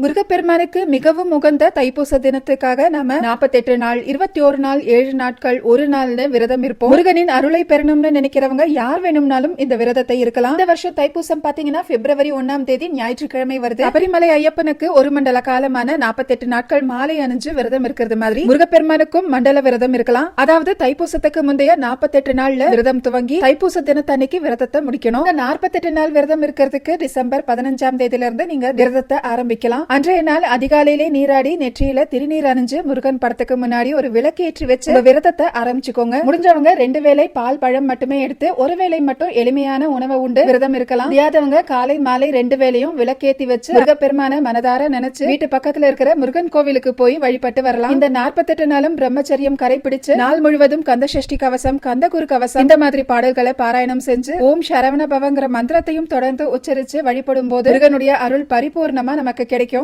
முருகப்பெருமானுக்கு மிகவும் உகந்த தைப்பூச தினத்துக்காக நாம 48 நாள் இருபத்தி ஒரு நாள் ஏழு நாட்கள் ஒரு நாள்னு விரதம் இருப்போம். முருகனின் அருளை பெறணும்னு நினைக்கிறவங்க யார் வேணும்னாலும் இந்த விரதத்தை இருக்கலாம். இந்த வருஷம் தைப்பூசம் பாத்தீங்கன்னா பிப்ரவரி ஒன்னாம் தேதி ஞாயிற்றுக்கிழமை வருது. சபரிமலை ஐயப்பனுக்கு ஒரு மண்டல காலமான 48 நாட்கள் மாலை அணிஞ்சு விரதம் இருக்கிறது மாதிரி முருகப்பெருமானுக்கும் மண்டல விரதம் இருக்கலாம். அதாவது தைப்பூசத்துக்கு முந்தைய 48 நாள்ல விரதம் துவங்கி தைப்பூச தினத்தன்னைக்கு விரதத்தை முடிக்கணும். நாற்பத்தெட்டு நாள் விரதம் இருக்கிறதுக்கு டிசம்பர் பதினஞ்சாம் தேதியில இருந்து நீங்க விரதத்தை ஆரம்பிக்கலாம். அன்றைய நாள் அதிகாலையிலே நீராடி நெற்றியில திருநீர் அணிஞ்சு முருகன் படத்துக்கு முன்னாடி ஒரு விளக்கேற்றி வச்சு விரதத்தை ஆரம்பிச்சுக்கோங்க. முடிஞ்சவங்க ரெண்டு வேளை பால் பழம் மட்டுமே எடுத்து ஒரு வேளை மட்டும் எளிமையான உணவை உண்டு. விரதம் இருக்கலாம். முடியாதவங்க காலை மாலை ரெண்டு வேளையும் விளக்கேத்தி வச்சு முருகப்பெருமான மனதார நினைச்சு வீட்டு பக்கத்துல இருக்கிற முருகன் கோவிலுக்கு போய் வழிபட்டு வரலாம். இந்த 48 நாளும் பிரம்மச்சரியம் கடைபிடிச்சு நாள் முழுவதும் கந்த சஷ்டி கவசம் கந்த குரு கவசம் இந்த மாதிரி பாடல்களை பாராயணம் செஞ்சு ஓம் சரவண பவங்கிற மந்திரத்தையும் தொடர்ந்து உச்சரிச்சு வழிபடும் போது முருகனுடைய அருள் பரிபூர்ணமா நமக்கு கிடைக்கும்.